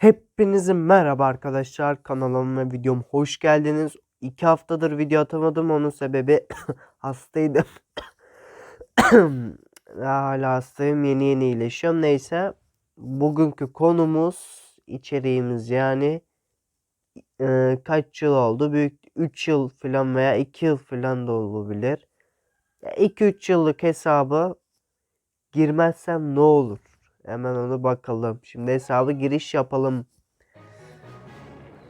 Hepinize merhaba arkadaşlar kanalıma videom hoş geldiniz. İki haftadır video atamadım onun sebebi hastaydım. Hala hastayım yeni yeni iyileşiyorum neyse. Bugünkü konumuz içeriğimiz yani e, kaç yıl oldu büyük 3 yıl falan veya 2 yıl falan da olabilir. 2-3 yıllık hesabı girmezsem ne olur? Hemen onu bakalım. Şimdi hesabı giriş yapalım.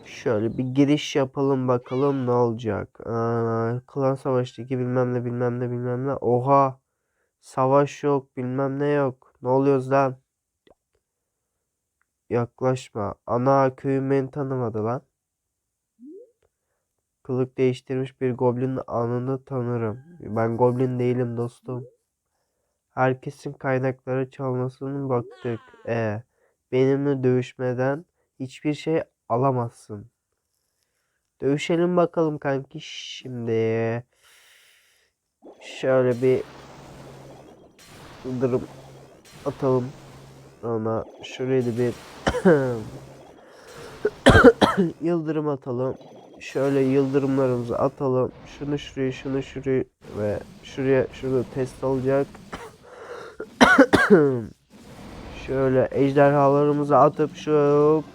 Şöyle bir giriş yapalım bakalım ne olacak. Aa, klan savaştaki bilmem ne bilmem ne bilmem ne. Oha. Savaş yok bilmem ne yok. Ne oluyoruz lan? Yaklaşma. Ana köyüm beni tanımadı lan. Kılık değiştirmiş bir goblin anını tanırım. Ben goblin değilim dostum. Herkesin kaynakları çalmasını baktık. E, benimle dövüşmeden hiçbir şey alamazsın. Dövüşelim bakalım kanki şimdi. Şöyle bir yıldırım atalım. Ona şuraya da bir yıldırım atalım. Şöyle yıldırımlarımızı atalım. Şunu şuraya, şunu şuraya ve şuraya şurada test olacak. Şöyle ejderhalarımızı atıp şu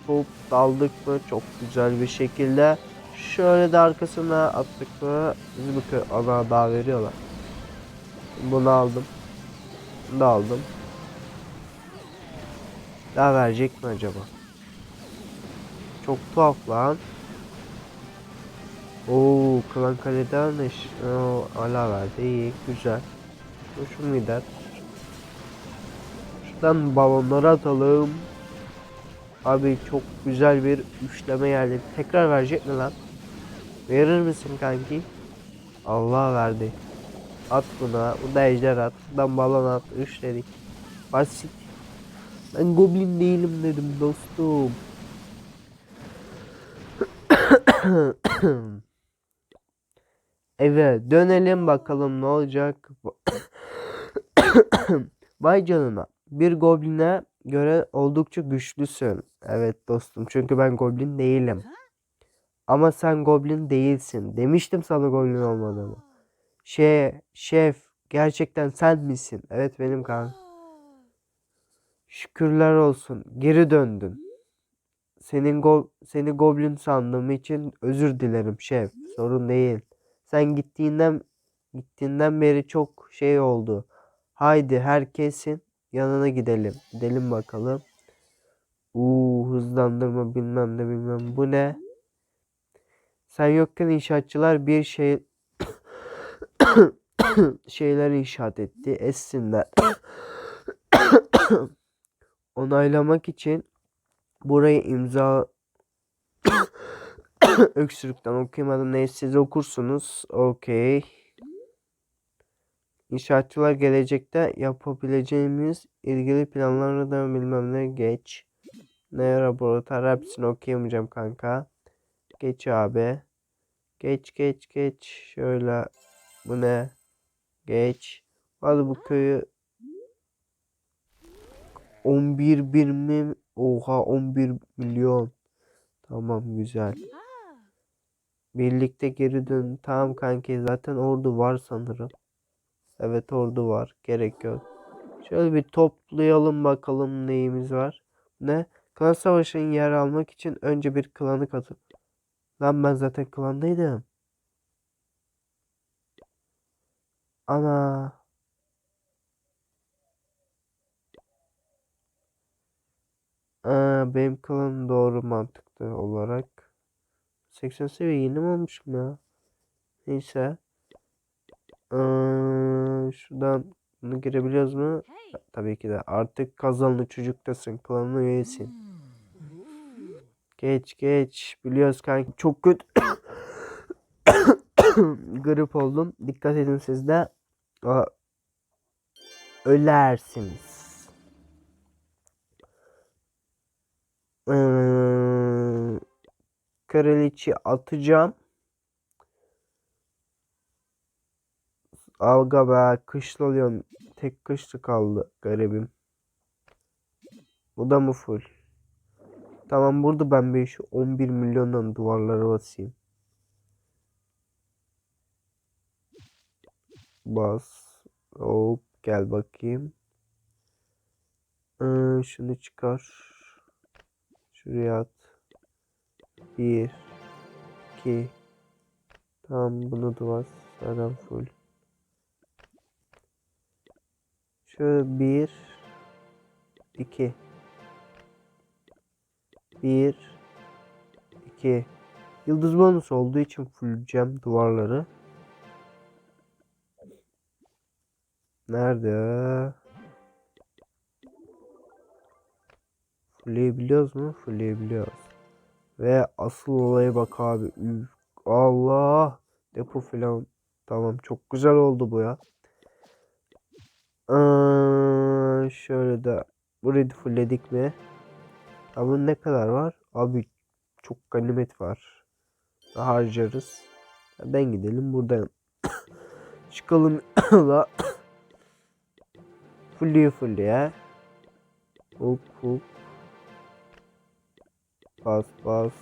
hop daldık mı çok güzel bir şekilde. Şöyle de arkasına attık mı bizi bu ana daha veriyorlar. Bunu aldım. Bunu da aldım. Daha verecek mi acaba? Çok tuhaf lan. Oo, klan kaleden de ş- Oo, ala verdi. İyi, güzel. Hoşuma gider. Şuradan balonları atalım. Abi çok güzel bir üçleme geldi. Tekrar verecek mi lan? Verir misin kanki? Allah verdi. At buna. Bu da ejder at. Buradan balon at. Üçledik. Basit. Ben goblin değilim dedim dostum. Evet dönelim bakalım ne olacak. Vay canına. Bir gobline göre oldukça güçlüsün. Evet dostum çünkü ben goblin değilim. Ama sen goblin değilsin. Demiştim sana goblin olmadığımı. Şey, şef gerçekten sen misin? Evet benim kan. Şükürler olsun. Geri döndün. Senin go seni goblin sandığım için özür dilerim şef. Sorun değil. Sen gittiğinden gittiğinden beri çok şey oldu. Haydi herkesin yanına gidelim. Gidelim bakalım. Uuu hızlandırma bilmem ne bilmem. Bu ne? Sen yokken inşaatçılar bir şey şeyler inşaat etti. Essinler. Onaylamak için burayı imza öksürükten okuyamadım. Neyse siz okursunuz. Okey. İnşaatçılar gelecekte yapabileceğimiz ilgili planları da bilmem ne geç. Ne laboratuvar hepsini okuyamayacağım kanka. Geç abi. Geç geç geç. Şöyle. Bu ne? Geç. Hadi bu köyü 11 bin mi? Oha 11 milyon. Tamam güzel. Birlikte geri dön. Tamam kanki zaten ordu var sanırım. Evet ordu var. Gerek yok. Şöyle bir toplayalım bakalım neyimiz var. Ne? Klan savaşın yer almak için önce bir klanı katıl. Lan ben zaten klandaydım. Ana. Aa, benim klanım doğru mantıklı olarak. 80 seviye yeni mi olmuşum ya? Neyse. Aa, şuradan bunu girebiliyoruz mu? Tabii ki de. Artık kazanlı çocuktasın. Klanın üyesin. Geç geç. Biliyoruz kanka. Çok kötü. Grip oldum. Dikkat edin siz de. Aa, ölersiniz. Ee, kraliçe atacağım. Alga be kışlı oluyorum. Tek kışlı kaldı garibim. Bu da mı full? Tamam burada ben bir şu 11 milyondan duvarlara basayım. Bas. Hop gel bakayım. Ee, şunu çıkar. Şuraya at. 1 2 Tamam bunu bas. Zaten full. Şöyle 1 2 1 2 Yıldız bonus olduğu için fulleyeceğim duvarları. Nerede? Fullleyebiliyoruz mu? Fullleyebiliyoruz. Ve asıl olaya bak abi. Üf, Allah. Depo falan. Tamam çok güzel oldu bu ya. Aa, şöyle de burayı fullledik mi? Abi ne kadar var? Abi çok ganimet var. Harcarız. Ben gidelim buradan. Çıkalım la. Fulliye fulliye. Hop hop. Bas bas.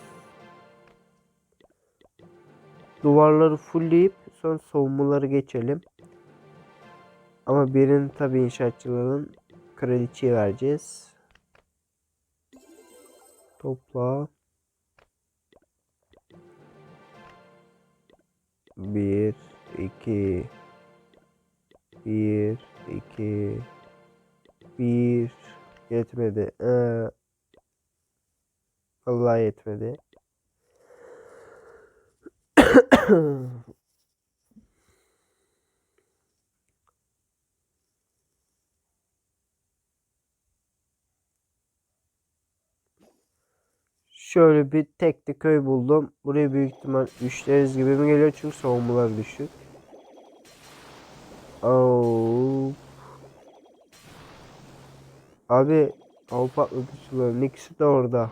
Duvarları fullleyip sonra savunmaları geçelim. Ama birini tabi inşaatçıların kraliçeye vereceğiz. Topla. Bir, iki, bir, iki, bir, yetmedi. Ee, vallahi yetmedi. Şöyle bir tek de köy buldum. Buraya büyük ihtimal üçleriz gibi mi geliyor çünkü savunmalar düşük. Oo. Abi av patlatıcıların ikisi de orada.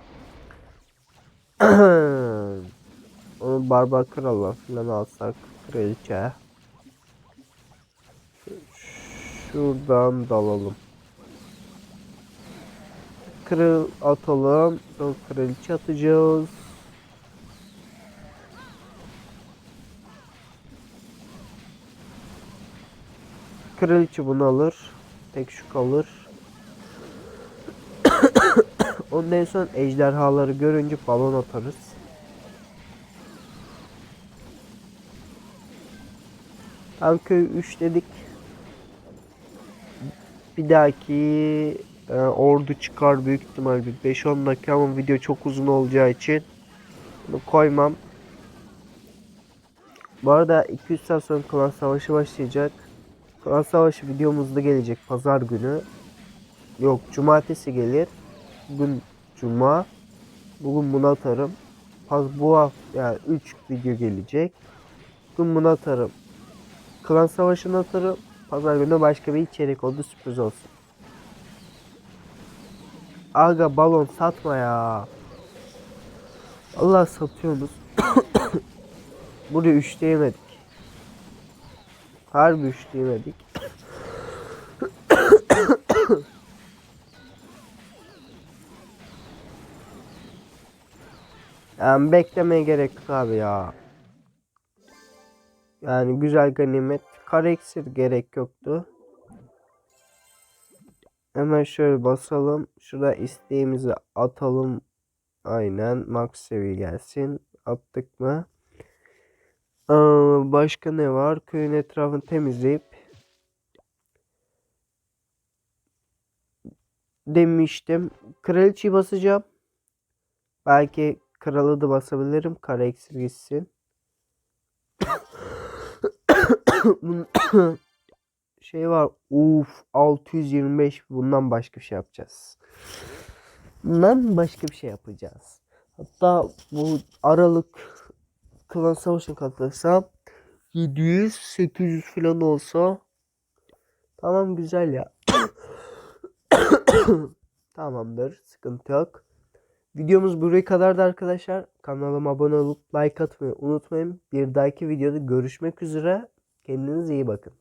Onu barbar kralla falan alsak kraliçe. Şuradan dalalım. Kral atalım. Sonra kraliçe atacağız. Kraliçe bunu alır. Tek şu kalır. Ondan sonra ejderhaları görünce balon atarız. Tam köy 3 dedik. Bir dahaki e, ordu çıkar büyük ihtimal bir 5-10 dakika ama video çok uzun olacağı için bunu koymam. Bu arada 200 saat sonra klan savaşı başlayacak. Klan savaşı videomuzda gelecek pazar günü. Yok cumartesi gelir. Bugün cuma. Bugün bunu atarım. Paz bu hafta yani 3 video gelecek. Bugün bunu atarım. Klan savaşını atarım. Pazar günü başka bir içerik oldu sürpriz olsun. Aga balon satma ya. Allah satıyorsunuz. Buraya üçleyemedik. Harbi üçleyemedik. yani beklemeye gerek yok abi ya. Yani güzel ganimet. İksir gerek yoktu. Hemen şöyle basalım. Şurada isteğimizi atalım. Aynen. Max seviye gelsin. Attık mı? Aa, başka ne var? Köyün etrafını temizleyip demiştim. Kraliçeyi basacağım. Belki kralı da basabilirim. Kara iksir gitsin. Şey var. Uf 625 bundan başka bir şey yapacağız. Bundan başka bir şey yapacağız. Hatta bu Aralık klan savaşına katılırsam 700 800 falan olsa tamam güzel ya. Tamamdır. Sıkıntı yok. Videomuz buraya kadardı arkadaşlar. Kanalıma abone olup like atmayı unutmayın. Bir dahaki videoda görüşmek üzere. Kendinize iyi bakın.